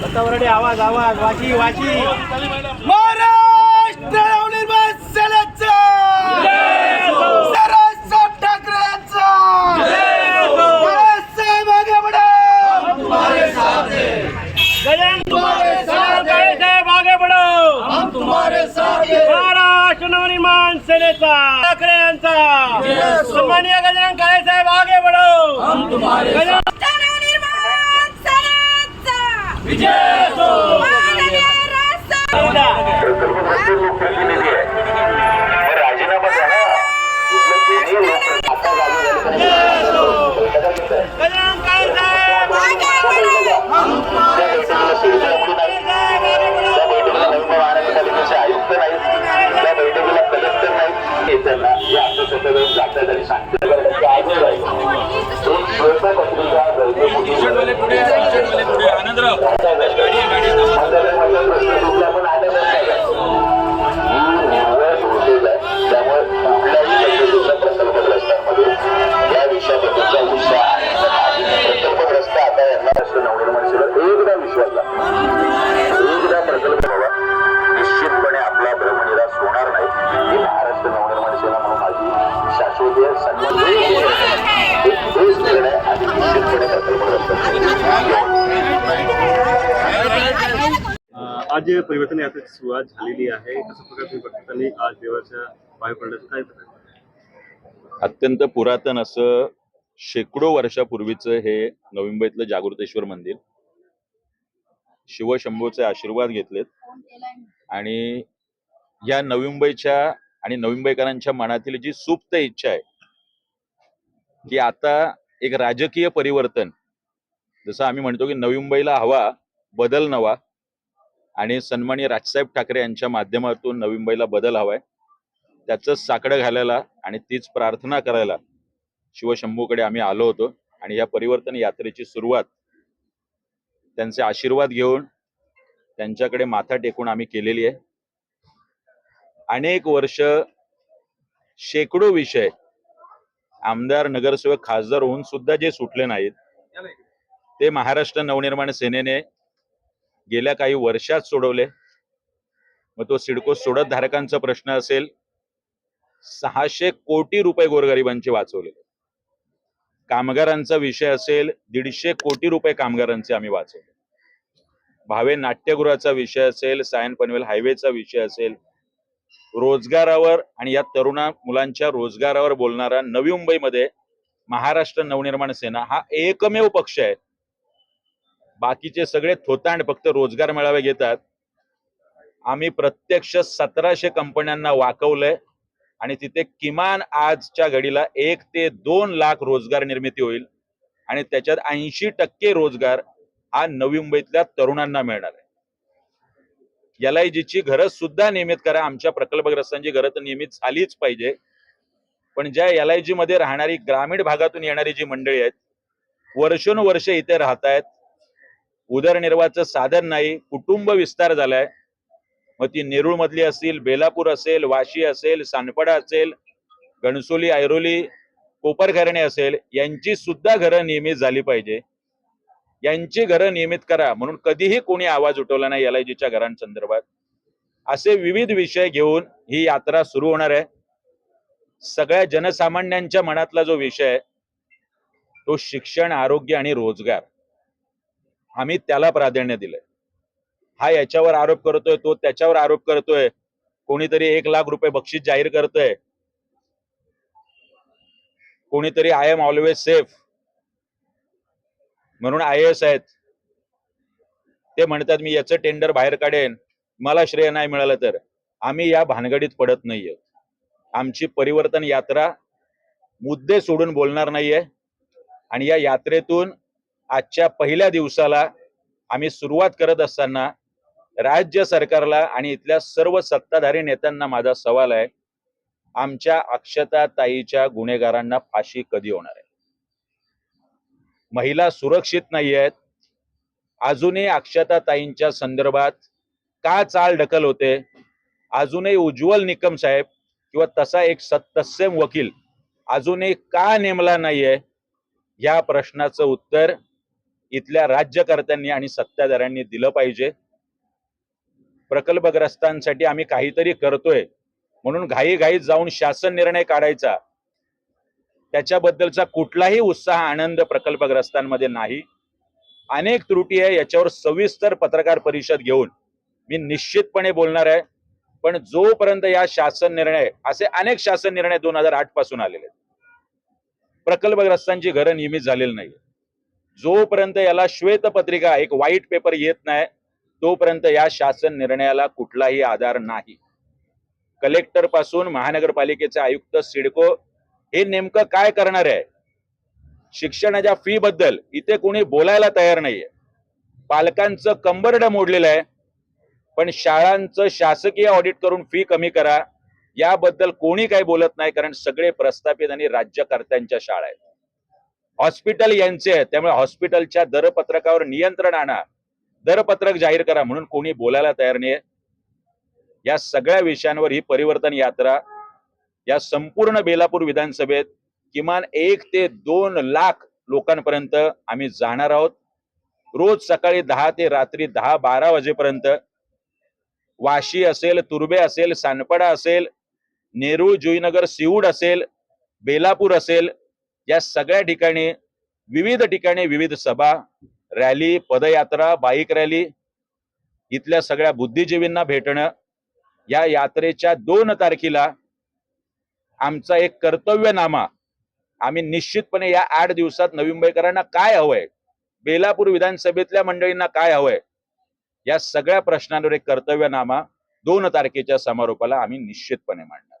दत्तावरडे आवाज आवाज वाची वाची. महाराष्ट्र नवनिर्माण सेनेचा! सरळ ठाकरेचा! बाळासाहेब आगे बढो! गजानन साहेब आगे बढो! तुम्हारे साथ हैं. महाराष्ट्र नवनिर्माण सेनेचा ठाकरे यांचा सन्माननीय गजानन काळे साहेब आगे बढो! गजानन नवनिर्माण आयुक्त नाहीत त्या बैठकीला कलेक्टर नाहीत नेत्यांना या वेळ जातात आणि सांगतात आज परिवर्तन यात्रेची सुरुवात झालेली आहे कसं प्रकारे तुम्ही आज देवाच्या पाय पडण्याचं काय अत्यंत पुरातन असं शेकडो वर्षापूर्वीचं हे नवी मुंबईतलं जागृतेश्वर मंदिर. शिवशंभूचे आशीर्वाद घेतलेत. आणि या नवी मुंबईच्या आणि नवी मुंबईकरांच्या मनातील जी सुप्त इच्छा आहे की आता एक राजकीय परिवर्तन जसं आम्ही म्हणतो की नवी मुंबईला हवा बदल नवा आणि सन्माननीय राजसाहेब ठाकरे यांच्या माध्यमातून नवी मुंबईला बदल हवाय. त्याचं साकडं घालायला आणि तीच प्रार्थना करायला शिवशंभूकडे आम्ही आलो होतो आणि या परिवर्तन यात्रेची सुरुवात त्यांचे आशीर्वाद घेऊन त्यांच्याकडे माथा टेकून आम्ही केलेली आहे. अनेक वर्ष शेकडो विषय आमदार नगरसेवक खासदार होऊन सुद्धा जे सुटले नाहीत ते महाराष्ट्र नवनिर्माण सेनेने गेल्या काही वर्षात सोडवले. मग तो सिडको सोडत धारकांचा प्रश्न असेल सहाशे कोटी रुपये गोरगरिबांचे वाचवले. कामगारांचा विषय असेल दीडशे कोटी रुपये कामगारांचे आम्ही वाचवले. भावे नाट्यगृहाचा विषय असेल सायन पनवेल हायवेचा विषय असेल रोजगारावर आणि या तरुणा मुलांच्या रोजगारावर बोलणारा नवी मुंबईमध्ये महाराष्ट्र नवनिर्माण सेना हा एकमेव पक्ष आहे. बाकीचे सगळे थोतांड फक्त रोजगार मेळावे घेतात. आम्ही प्रत्यक्ष सतराशे कंपन्यांना वाकवलंय आणि तिथे किमान आजच्या घडीला एक ते दोन लाख रोजगार निर्मिती होईल आणि त्याच्यात ऐंशी टक्के रोजगार हा नवी मुंबईतल्या तरुणांना मिळणार आहे. एल आय जीची घरं सुद्धा नियमित करा. आमच्या प्रकल्पग्रस्तांची घरं तर नियमित झालीच पाहिजे. पण ज्या एल आय जी मध्ये राहणारी ग्रामीण भागातून येणारी जी मंडळी आहेत वर्षोनुवर्ष इथे राहत आहेत उदरनिर्वाहाचं साधन नाही कुटुंब विस्तार झालाय. मग ती नेरूळ मधली असतील बेलापूर असेल वाशी असेल सानपडा असेल घणसोली ऐरोली कोपरखरणे असेल यांची सुद्धा घरं नियमित झाली पाहिजे. यांची घरं नियमित करा म्हणून कधीही कोणी आवाज उठवला नाही एल आय जीच्या घरांसंदर्भात. असे विविध विषय घेऊन ही यात्रा सुरू होणार आहे. सगळ्या जनसामान्यांच्या मनातला जो विषय तो शिक्षण आरोग्य आणि रोजगार. आम्ही त्याला प्राधान्य दिलंय. हा याच्यावर आरोप करतोय तो त्याच्यावर आरोप करतोय. कोणीतरी एक लाख रुपये बक्षीस जाहीर करतोय. कोणीतरी आय एम ऑलवेज सेफ म्हणून आय एस आहेत. ते म्हणतात मी याचं टेंडर बाहेर काढेन. मला श्रेय नाही मिळालं तर. आम्ही या भानगडीत पडत नाहीये. आमची परिवर्तन यात्रा मुद्दे सोडून बोलणार नाहीये. आणि या यात्रेतून आजच्या पहिल्या दिवसाला आम्ही सुरुवात करत असताना राज्य सरकारला आणि इथल्या सर्व सत्ताधारी नेत्यांना माझा सवाल आहे आमच्या अक्षता ताईच्या गुन्हेगारांना फाशी कधी होणार आहे? महिला सुरक्षित नाही आहेत. अजूनही अक्षता ताईंच्या संदर्भात का चाल ढकल होते? अजूनही उज्ज्वल निकम साहेब किंवा तसा एक सत्तस्यम वकील अजूनही का नेमला नाहीये? या प्रश्नाचं उत्तर इथल्या राज्यकर्त्यांनी आणि सत्ताधाऱ्यांनी दिलं पाहिजे. प्रकल्पग्रस्तांसाठी आम्ही काहीतरी करतोय. म्हणून घाईघाईत जाऊन शासन निर्णय काढायचा. त्याच्याबद्दलचा कुठलाही उत्साह आनंद प्रकल्पग्रस्तांमध्ये नाही. अनेक त्रुटी आहे याच्यावर सविस्तर पत्रकार परिषद घेऊन मी निश्चितपणे बोलणार आहे. पण जोपर्यंत या शासन निर्णय असे अनेक शासन निर्णय दोन हजार आठपासून आलेले आहेत. प्रकल्पग्रस्तांची घरं नियमित झालेली नाही जोपर्यंत याला श्वेतपत्रिका एक व्हाईट पेपर येत नाही तोपर्यंत या शासन निर्णयाला कुठलाही आधार नाही. कलेक्टरपासून महानगरपालिकेचे आयुक्त सिडको हे नेमकं काय करणार आहे? शिक्षणाच्या फी बद्दल इथे कोणी बोलायला तयार नाहीये. पालकांचं कंबरड मोडलेलं आहे. पण शाळांचं शासकीय ऑडिट करून फी कमी करा. याबद्दल कोणी काही बोलत नाही कारण सगळे प्रस्थापित आणि राज्यकर्त्यांच्या शाळा आहेत. हॉस्पिटल यांचे आहेत. त्यामुळे हॉस्पिटलच्या दरपत्रकावर नियंत्रण आणा. दरपत्रक जाहीर करा म्हणून कोणी बोलायला तयार नाही या सगळ्या विषयांवर ही परिवर्तन यात्रा या संपूर्ण बेलापूर विधानसभेत किमान एक ते दोन लाख लोकांपर्यंत आम्ही जाणार आहोत. रोज सकाळी दहा ते रात्री दहा बारा वाजेपर्यंत वाशी असेल तुर्बे असेल सानपडा असेल नेरूळ जुईनगर सिऊड असेल बेलापूर असेल या सगळ्या ठिकाणी विविध ठिकाणी विविध सभा रॅली पदयात्रा बाईक रॅली इथल्या सगळ्या बुद्धिजीवींना भेटणं या यात्रेच्या दोन तारखेला आमचा एक कर्तव्यनामा आम्ही निश्चितपणे या आठ दिवसात नवी मुंबईकरांना काय हवंय बेलापूर विधानसभेतल्या मंडळींना काय हवंय या सगळ्या प्रश्नांवर एक कर्तव्यनामा दोन तारखेच्या समारोपाला आम्ही निश्चितपणे मांडणार.